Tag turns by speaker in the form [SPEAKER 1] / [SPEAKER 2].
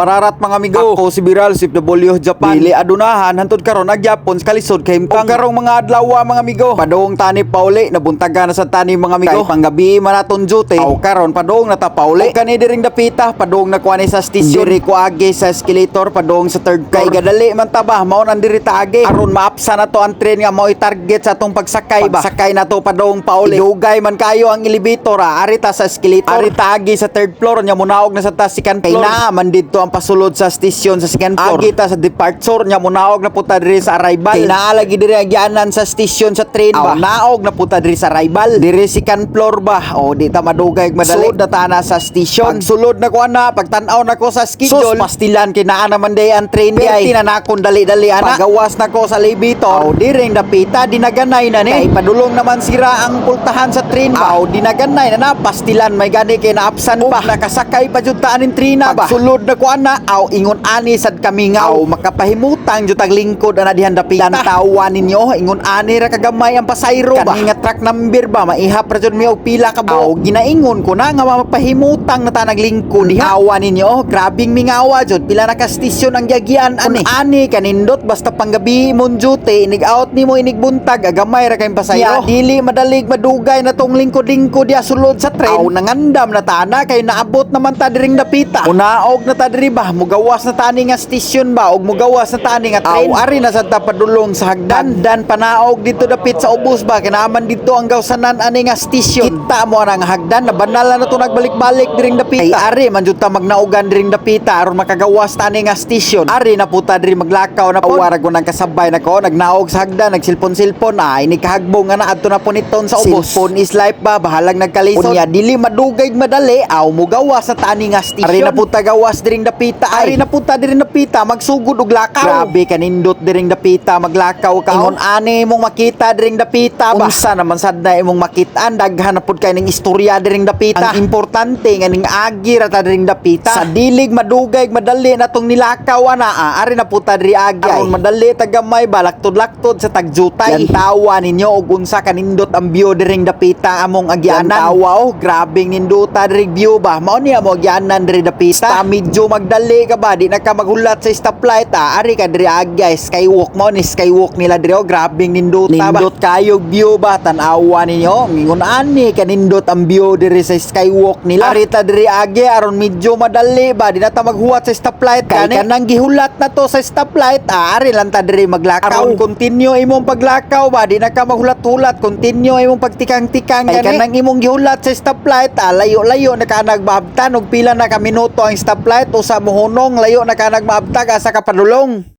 [SPEAKER 1] wararat mga amigo. Ako si Biral Sip W Japan. Dili adunahan hantod karon agyapon sa kalisod kay himtang. O karong mga adlaw mga amigo. Padong tani pauli nabuntagan na sa tani mga amigo. Kay panggabi man aton duty. Aw karon padong nata pauli. Kani diring dapita padong nakuha ni sa station. Diri ko agi sa escalator padong sa third floor. Kay gadali man tabah mao nan diri ta agi. Aron maapsa na to ang train nga mao i-target sa atong pagsakay ba. Pagsakay na to padong pauli. Dugay man kayo ang elevator ah. Arita sa escalator. Arita agi sa third floor nya munaog na sa ta second floor. Kay na man dito ang pasulod sa station sa second floor. Agi ta sa departure nya munaog na puta diri sa arrival. Kay naa lagi diri agyanan sa station sa train ba. naog na puta diri sa arrival. Diri second floor ba. O di ta madugay ug madali. Sulod na ta na sa station. Pag sulod na ko ana pagtan-aw na ko sa schedule. Sus pastilan kay naa naman day ang train di ay. na nakon dali-dali ana. Pagawas na ko sa elevator. O diring dapita dinaganay na ni. Kay padulong naman sira ang pultahan sa train ba. O dinaganay na na pastilan may gani kay naapsan pa. Nakasakay pa jud ta aning trina ba. Sulod na ko ana aw ingon ani sad kami nga aw makapahimutang jud tag lingkod ana dihan dapita. Tawan ninyo ingon ani ra kagamay ang pasayro ba. Kani nga truck number ba maihap ra jud mi og pila ka. Aw ginaingon ko na nga mapahimutang na ta naglingkod diha. Awa ninyo grabing mingawa jud pila na ka station ang gyagian ani. Ani kanindot basta panggabi mon duty inig out nimo inig buntag agamay ra kayong pasayro. dili madalig madugay na tong lingkod-lingkod dia sulod sa tren. Aw nangandam na tana kay naabot naman ta diring dapita. Unaog na ta diri ba mugawas na tani nga station ba og mugawas na tani nga tren. Aw ari na sa ta padulong sa hagdan dan panaog dito dapit sa ubos ba kinaman dito ang gawsanan ani nga station. Kita mo ang hagdan na banala na to nagbalik-balik diring dapita. Ay ari man jud ta magnaugan diring dapita aron makagawas tani nga station. Ari na puta diri maglakaw na po. Warag ko nang kasabay na ko nagnaog sa hagdan nagsilpon-silpon ay ni kahagbong nga na adto na po niton sa ubos. Silpon is life ba bahalang nagkalisod. Unya dili madugay madali aw mugawas sa tani nga station. Ari na puta gawas diring dapita ay. Ari na puta diring dapita magsugod og lakaw. Grabe kanindot diring dapita maglakaw ka. Ingon ani mong makita diring dapita ba. Unsa naman sad na imong makitaan daghan na pud kay ning istorya diring dapita. Ang importante nga ning agi ra ta diring dapita. Sa dilig madugay madali na tong nilakaw ana ah. ari na puta diri agi. Aron madali tagamay balaktod-laktod sa tagjutay. Yan tawa ninyo og unsa kanindot ang view diring dapita among agyanan. Yan tawa oh grabing ninduta diri view ba. Mao niya mo agyanan diri dapita. Sa medyo magdali ka ba di na ka maghulat sa stoplight ah. Ari ka diri agi skywalk mo ni skywalk nila diri oh grabing ninduta ba. Nindot kayo view ba tan-awa ninyo. Ngingon ani kanindot ang view diri sa skywalk nila. Ari ta diri agi aron medyo madali ba di na ta maghuwat sa stoplight kani. Kanang gihulat na to sa stoplight ah. Ari lang ta diri maglakaw. Aron continue imong paglakaw ba di na ka maghulat-hulat continue imong pagtikang-tikang kani. Kanang imong gihulat sa stoplight ah. Layo-layo na ka nagbabtan og pila na ka minuto ang stoplight usa mo hunong layo na ka nagmaabtag asa ka padulong.